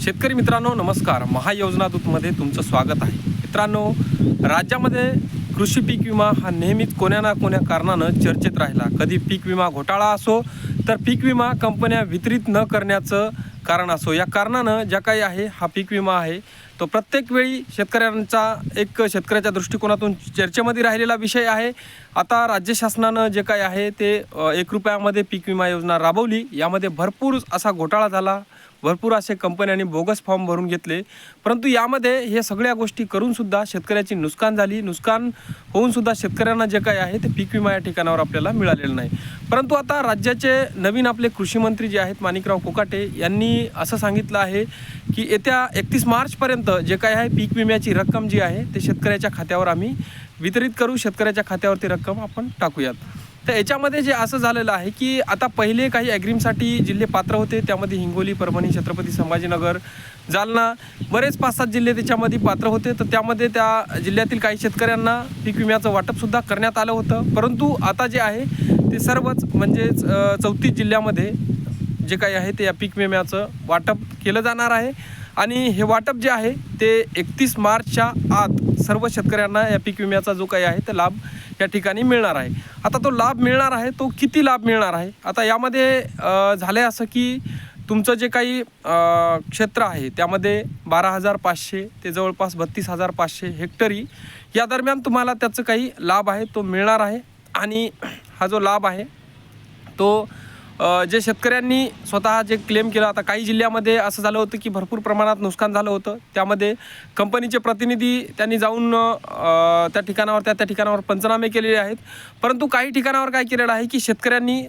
शेतकरी मित्रांनो नमस्कार. महायोजना दूतमध्ये तुमचं स्वागत आहे. मित्रांनो राज्यामध्ये कृषी पीक विमा हा नेहमीच कोण्या ना कोण्या कारणानं चर्चेत राहिला. कधी पीक विमा घोटाळा असो तर पीक विमा कंपन्या वितरित न करण्याचं कारण असो. या कारणानं ज्या काही आहे हा पीक विमा आहे तो प्रत्येक वेळी शेतकऱ्यांचा एक शेतकऱ्याच्या दृष्टिकोनातून चर्चेमध्ये राहिलेला विषय आहे. आता राज्य शासनानं जे काही आहे ते एक रुपयामध्ये पीक विमा योजना राबवली. यामध्ये भरपूर असा घोटाळा झाला. भरपूर असे कंपन्यांनी बोगस फॉर्म भरून घेतले. परंतु यामध्ये हे सगळ्या गोष्टी करूनसुद्धा शेतकऱ्याची नुकसान झाली. नुकसान होऊनसुद्धा शेतकऱ्यांना जे काही आहे ते पीक विमा या ठिकाणावर आपल्याला मिळालेलं नाही. परंतु आता राज्याचे नवीन आपले कृषी मंत्री जे आहेत माणिकराव कोकाटे यांनी असं सांगितलं आहे की येत्या एकतीस मार्चपर्यंत जे काही आहे पीक विम्याची रक्कम जी आहे ते शेतकऱ्याच्या खात्यावर आम्ही वितरित करू. शेतकऱ्याच्या खात्यावरती रक्कम आपण टाकूयात. तर याच्यामध्ये जे असं झालेलं आहे की आता पहिले काही ॲग्रीमसाठी जिल्हे पात्र होते त्यामध्ये हिंगोली परभणी छत्रपती संभाजीनगर जालना बरेच पाच सात जिल्हे त्याच्यामध्ये पात्र होते. तर त्यामध्ये त्या जिल्ह्यातील काही शेतकऱ्यांना पीक विम्याचं वाटपसुद्धा करण्यात आलं होतं. परंतु आता जे आहे ते सर्वच म्हणजेच चौतीस जिल्ह्यामध्ये जे काही आहे ते या पीक विम्याचं वाटप केलं जाणार आहे. आणि हे वाटप जे आहे ते एकतीस मार्चच्या आत सर्व शेतकऱ्यांना या पीक विम्याचा जो काही आहे ते लाभ या ठिकाणी मिळणार आहे. आता तो लाभ मिळणार आहे तो किती लाभ मिळणार आहे? आता यामध्ये झालं असं की तुमचं जे काही क्षेत्र आहे त्यामध्ये बारा हजार पाचशे ते जवळपास बत्तीस हजार पाचशे हेक्टरी या दरम्यान तुम्हाला त्याचं काही लाभ आहे तो मिळणार आहे. आणि हा जो लाभ आहे तो जे शेतकऱ्यांनी स्वतः जे क्लेम केलं आता काही जिल्ह्यामध्ये असं झालं होतं की भरपूर प्रमाणात नुकसान झालं होतं. त्यामध्ये कंपनीचे प्रतिनिधी त्यांनी जाऊन त्या ठिकाणावर त्या त्या ठिकाणावर पंचनामे केलेले आहेत. परंतु काही ठिकाणावर काय केलेलं आहे की शेतकऱ्यांनी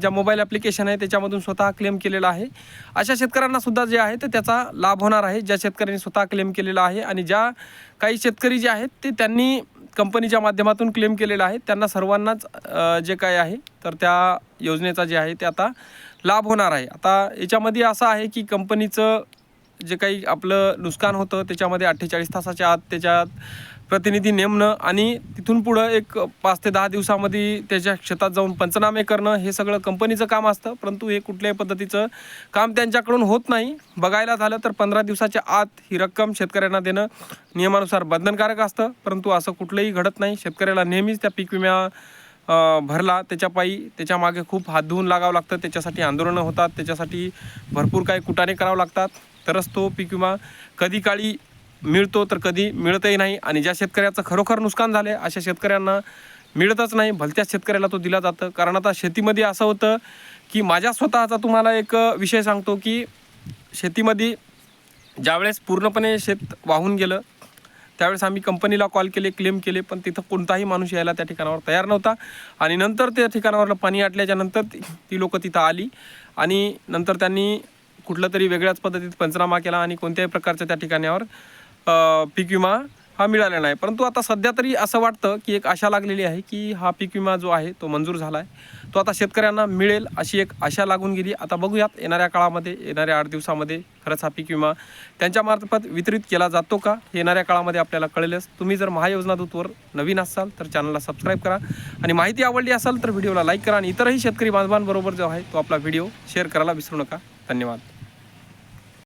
ज्या मोबाईल ॲप्लिकेशन आहे त्याच्यामधून स्वतः क्लेम केलेला आहे. अशा शेतकऱ्यांना सुद्धा जे आहे ते त्याचा लाभ होणार आहे. ज्या शेतकऱ्यांनी स्वतः क्लेम केलेला आहे आणि ज्या काही शेतकरी जे आहेत ते त्यांनी कंपनीच्या माध्यमातून क्लेम केलेला आहे. त्यांना सर्वांनाच जे काय आहे तर त्या योजनेचा जे आहे ते आता लाभ होणार आहे. आता याच्यामध्ये असं आहे की कंपनीचं जे काही आपलं नुकसान होतं त्याच्यामध्ये अठ्ठेचाळीस तासाच्या आत त्याच्यात प्रतिनिधी नेमणं आणि तिथून पुढं एक पाच ते दहा दिवसामध्ये त्याच्या शेतात जाऊन पंचनामे करणं हे सगळं कंपनीचं काम असतं. परंतु हे कुठल्याही पद्धतीचं काम त्यांच्याकडून होत नाही. बघायला झालं तर पंधरा दिवसाच्या आत ही रक्कम शेतकऱ्यांना देणं नियमानुसार बंधनकारक असतं. परंतु असं कुठलंही घडत नाही. शेतकऱ्याला नेहमीच त्या पीक विम्या भरला. त्याच्यापायी त्याच्यामागे त्याच्यामागे खूप हात धुवून लागावं लागतं. त्याच्यासाठी आंदोलनं होतात. त्याच्यासाठी भरपूर काही कुटाने करावं लागतात. तरच तो पीक विमा कधी काळी मिळतो तर कधी मिळतही नाही आणि ज्या शेतकऱ्याचं खरोखर नुकसान झाले अशा शेतकऱ्यांना मिळतच नाही भलत्याच शेतकऱ्याला तो दिला जातं. कारण आता शेतीमध्ये असं होतं की माझ्या स्वतःचा तुम्हाला एक विषय सांगतो की शेतीमध्ये ज्यावेळेस पूर्णपणे शेत वाहून गेलं त्यावेळेस आम्ही कंपनीला कॉल केले क्लेम केले पण तिथं कोणताही माणूस यायला त्या ठिकाणावर तयार नव्हता. आणि नंतर त्या ठिकाणावरलं पाणी आटल्याच्या नंतर ती लोकं तिथं आली आणि नंतर त्यांनी कुठलं तरी वेगळ्याच पद्धतीत पंचनामा केला आणि कोणत्याही प्रकारच्या त्या ठिकाणावर पीक विमा हा मिळाला नाही. परंतु आता सध्या तरी असं वाटतं की एक आशा लागलेली आहे की हा पीक विमा जो आहे तो मंजूर झाला आहे तो आता शेतकऱ्यांना मिळेल अशी एक आशा लागून गेली. आता बघूयात येणाऱ्या काळामध्ये येणाऱ्या आठ दिवसामध्ये खरंच हा पीक विमा त्यांच्यामार्फत वितरित केला जातो का? हे येणाऱ्या काळामध्ये आपल्याला कळेलच. तुम्ही जर महायोजना दूतवर नवीन असाल तर चॅनलला सबस्क्राईब करा. आणि माहिती आवडली असाल तर व्हिडिओला लाईक करा. आणि इतरही शेतकरी बांधवांबरोबर जो आहे तो आपला व्हिडिओ शेअर करायला विसरू नका. धन्यवाद.